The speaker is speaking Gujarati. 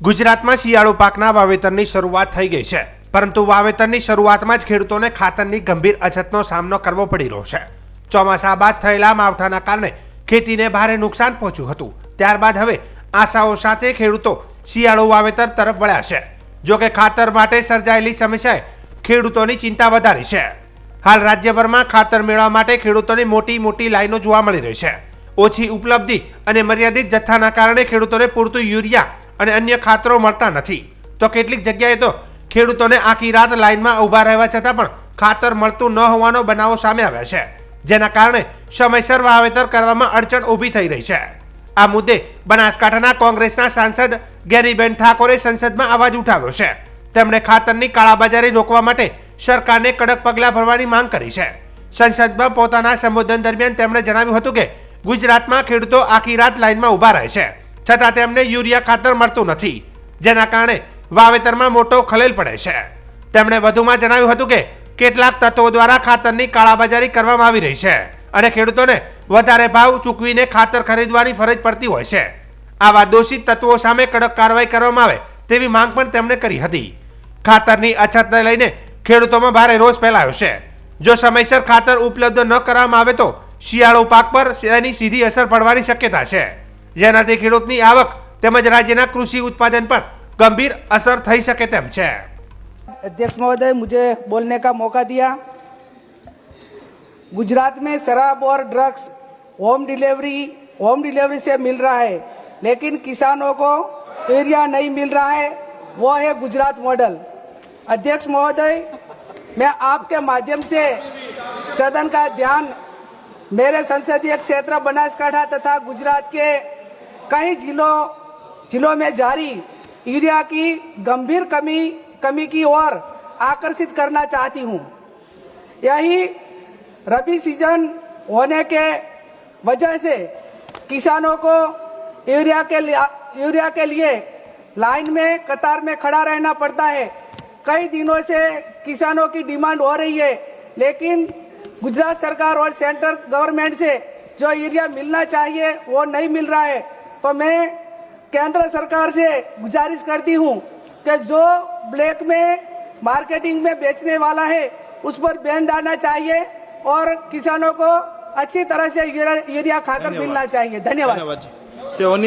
ગુજરાતમાં શિયાળુ પાકના વાવેતરની શરૂઆત થઈ ગઈ છે. પરંતુ વાવેતરની શરૂઆતમાં જ ખેડૂતોને ખાતરની ગંભીર અછતનો સામનો કરવો પડી રહ્યો છે. ચોમાસા બાદ થયેલા માવઠાના કારણે ખેતીને ભારે નુકસાન પહોંચ્યું હતું. ત્યારબાદ હવે આશાઓ સાથે ખેડૂતો શિયાળુ વાવેતર તરફ વળ્યા છે. જો કે ખાતર માટે સર્જાયેલી સમસ્યાએ ખેડૂતોની ચિંતા વધારી છે. હાલ રાજ્યભરમાં ખાતર મેળવવા માટે ખેડૂતોની મોટી મોટી લાઈનો જોવા મળી રહી છે. ઓછી ઉપલબ્ધિ અને મર્યાદિત જથ્થાના કારણે ખેડૂતોને પૂરતું યુરિયા અને અન્ય ખાતરો મળતા નથી. તો કેટલીક જગ્યાએ તો ખેડૂતોને આખી રાત લાઇનમાં ઊભા રહેવા છતાં પણ ખાતર મળતું ન હોવાનો બનાવો સામે આવ્યા છે, જેના કારણે સમયસર વાવેતર કરવામાં અડચણ ઊભી થઈ રહી છે. આ મુદ્દે બનાસકાંઠાના કોંગ્રેસના સાંસદ ગેરીબેન ઠાકોરે સંસદમાં અવાજ ઉઠાવ્યો છે. તેમણે ખાતરની કાળાબજારી રોકવા માટે સરકારને કડક પગલાં ભરવાની માંગ કરી છે. સંસદમાં પોતાના સંબોધન દરમિયાન તેમણે જણાવ્યું હતું કે ગુજરાતમાં ખેડૂતો આખી રાત લાઇનમાં ઊભા રહે છે. છતાં તેમને યુરિયા ખાતર મળતું નથી, જેના કારણે વાવેતરમાં મોટો ખલેલ પડે છે. તેમણે વધુમાં જણાવ્યું હતું કે, કેટલાક તત્વો દ્વારા ખાતરની કાળાબજારી કરવામાં આવી રહી છે અને ખેડૂતોને વધારે ભાવ ચૂકવીને ખાતર ખરીદવાની ફરજ પડતી હોય છે. આવા દોષિત તત્વો સામે કડક કાર્યવાહી કરવામાં આવે તેવી માંગ પણ તેમણે કરી હતી. ખાતરની અછતને લઈને ખેડૂતોમાં ભારે રોષ ફેલાયો છે. જો સમયસર ખાતર ઉપલબ્ધ ન કરવામાં આવે તો શિયાળો પાક પર તેની સીધી અસર પડવાની શક્યતા છે. જેનાથી ખેડૂતની આવક તેમજ રાજ્યના કૃષિ ઉત્પાદન પર ગંભીર અસર થઈ શકે તેમ છે अध्यक्ष महोदय मुझे बोलने का मौका दिया गुजरात में शराब और drugs home delivery home delivery से मिल रहा है लेकिन किसानों को एरिया नहीं मिल रहा है वो है गुजरात मॉडल अध्यक्ष महोदय मैं आपके माध्यम से सदन का ध्यान मेरे संसदीय क्षेत्र बनासकांठा तथा गुजरात के कई जिलों जिलों में जारी यूरिया की गंभीर कमी कमी की ओर आकर्षित करना चाहती हूँ। यही रबी सीज़न होने के वजह से किसानों को यूरिया के यूरिया के लिए लाइन में, कतार में खड़ा रहना पड़ता है। कई दिनों से किसानों की डिमांड हो रही है, लेकिन गुजरात सरकार और सेंट्रल गवर्नमेंट से जो यूरिया मिलना चाहिए, वो नहीं मिल रहा है। तो मैं केंद्र सरकार से गुजारिश करती हूँ कि जो ब्लैक में मार्केटिंग में बेचने वाला है उस पर बैन डालना चाहिए और किसानों को अच्छी तरह से यूरिया यूरिया खाकर मिलना चाहिए धन्यवाद ધન્યવાદ સેવાની